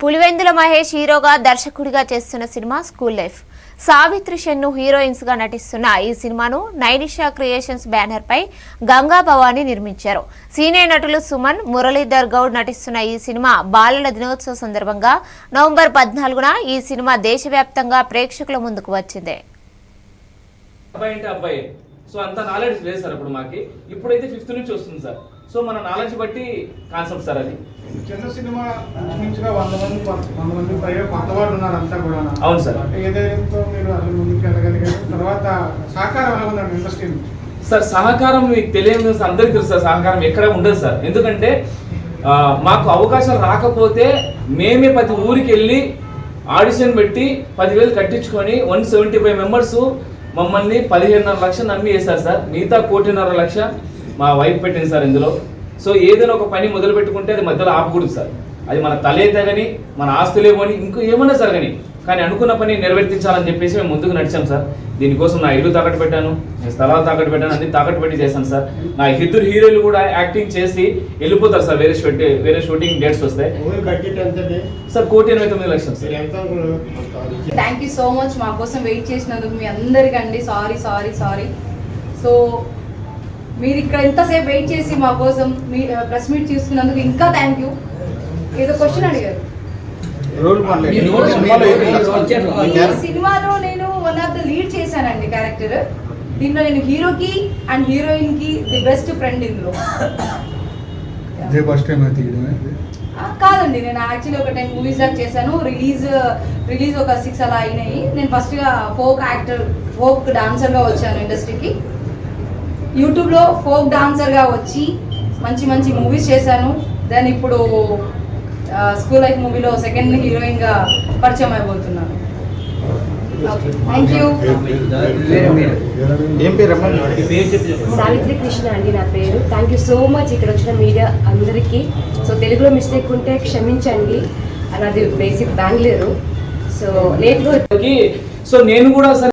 పులివెందుల మహేష్ హీరోగా దర్శకుడిగా చేస్తున్న cinema school life. Savitri Shennu హీరోయిన్స్గా నటిస్తున్న ఈ సినిమాను నైనిషా క్రియేషన్స్ బ్యానర్ పై గంగా భవాని నిర్మించారు. సీనియర్ నటులు సుమన్ మురళీధర్ గౌడ్ నటిస్తున్న ఈ సినిమా బాలల దినోత్సవ సందర్భంగా నవంబర్ పద్నాలుగున ఈ సినిమా దేశవ్యాప్తంగా ప్రేక్షకుల ముందుకు వచ్చింది. సో అంత నాలెడ్జ్ లేదు సార్ ఇప్పుడు మాకి. ఇప్పుడైతే ఫిఫ్త్ నుంచి వస్తుంది సార్. సో మన నాలెడ్జ్ బట్టి కాన్సెప్ట్ సార్ అది. చిన్న సినిమా ఇంచుమించుగా వంద మంది వంద మంది పైగా కొత్త వాళ్ళు ఉన్నారు అంతా కూడా అవును సార్. అంటే ఏ ధైర్యంతో మీరు అసలు ముందుకు వెళ్ళగలిగారు. తర్వాత సహకారం ఎలా ఉందండి ఇండస్ట్రీ సార్ సహకారం మీకు తెలియదు సార్ అందరికీ తెలుసు సార్ సహకారం ఎక్కడ ఉండదు సార్. ఎందుకంటే మాకు అవకాశం రాకపోతే మేమే ప్రతి ఊరికి వెళ్ళి ఆడిషన్ పెట్టి పదివేలు కట్టించుకొని వన్ సెవెంటీ ఫైవ్ మెంబర్స్ మమ్మల్ని పదిహేనున్నర లక్షలు నమ్మి వేశారు సార్. మిగతా కోటిన్నర లక్ష మా వైఫ్ పెట్టింది సార్ ఇందులో. సో ఏదైనా ఒక పని మొదలు పెట్టుకుంటే అది మధ్యలో ఆపకూడదు సార్. అది మన తలే తగని మన ఆస్తులేమని ఇంకో ఏమన్నా సార్ కానీ కానీ అనుకున్న పని నెరవేర్తించాలని చెప్పేసి మేము ముందుకు నడిచాం సార్. దీనికోసం నా ఇల్లు తాకట్టు పెట్టాను నేను స్థలాలు తాకట్టు పెట్టాను అన్ని తాకట్టు పెట్టి చేశాను సార్. నా ఇద్దరు హీరోలు కూడా యాక్టింగ్ చేసి వెళ్ళిపోతారు సార్ వేరే షూట్ వేరే షూటింగ్ డేట్స్ వస్తాయి సార్ కోటి ఎనభై తొమ్మిది లక్షలు sir. Thank you so much మా కోసం వెయిట్ చేసినందుకు మీ అందరికండి సారీ సారీ సారీ సో మీరు ఇక్కడ ఎంతసేపు వెయిట్ చేసి మా కోసం మీ ప్రెస్ మీట్ తీసుకున్నందుకు ఇంకా థ్యాంక్ యూ ఏదో క్వశ్చన్ అడిగారు? రోల్ సినిమాలో నేను వన్ ఆఫ్ ద లీడ్ చేశానండి క్యారెక్టర్ దీంట్లో నేను హీరోకి అండ్ హీరోయిన్కి ది బెస్ట్ ఫ్రెండ్ ఇందులో. ఇదే ఫస్ట్ టైం అయితే తీయడమే ఆ, కాదండి నేను యాక్చువల్లీ ఒక టెన్ మూవీస్ దాకా చేశాను. రిలీజ్ రిలీజ్ ఒక సిక్స్ అలా అయినాయి. నేను ఫస్ట్గా ఫోక్ యాక్టర్ ఫోక్ డాన్సర్గా వచ్చాను ఇండస్ట్రీకి యూట్యూబ్లో ఫోక్ డాన్సర్గా వచ్చి మంచి మంచి మూవీస్ చేశాను. దెన్ ఇప్పుడు స్కూల్ లైఫ్ మూవీలో సెకండ్ హీరోయిన్గా పరిచయం అయిపోతున్నాను. థ్యాంక్ యూ ఏం పేరు అమ్మా సావిత్రి కృష్ణ అండి నా పేరు. థ్యాంక్ యూ సో మచ్ ఇక్కడ వచ్చిన మీడియా అందరికీ. సో తెలుగులో మిస్టేక్ ఉంటే క్షమించండి. నాది బేసిక్ బెంగళూరు సో లేట్గా సో నేను కూడా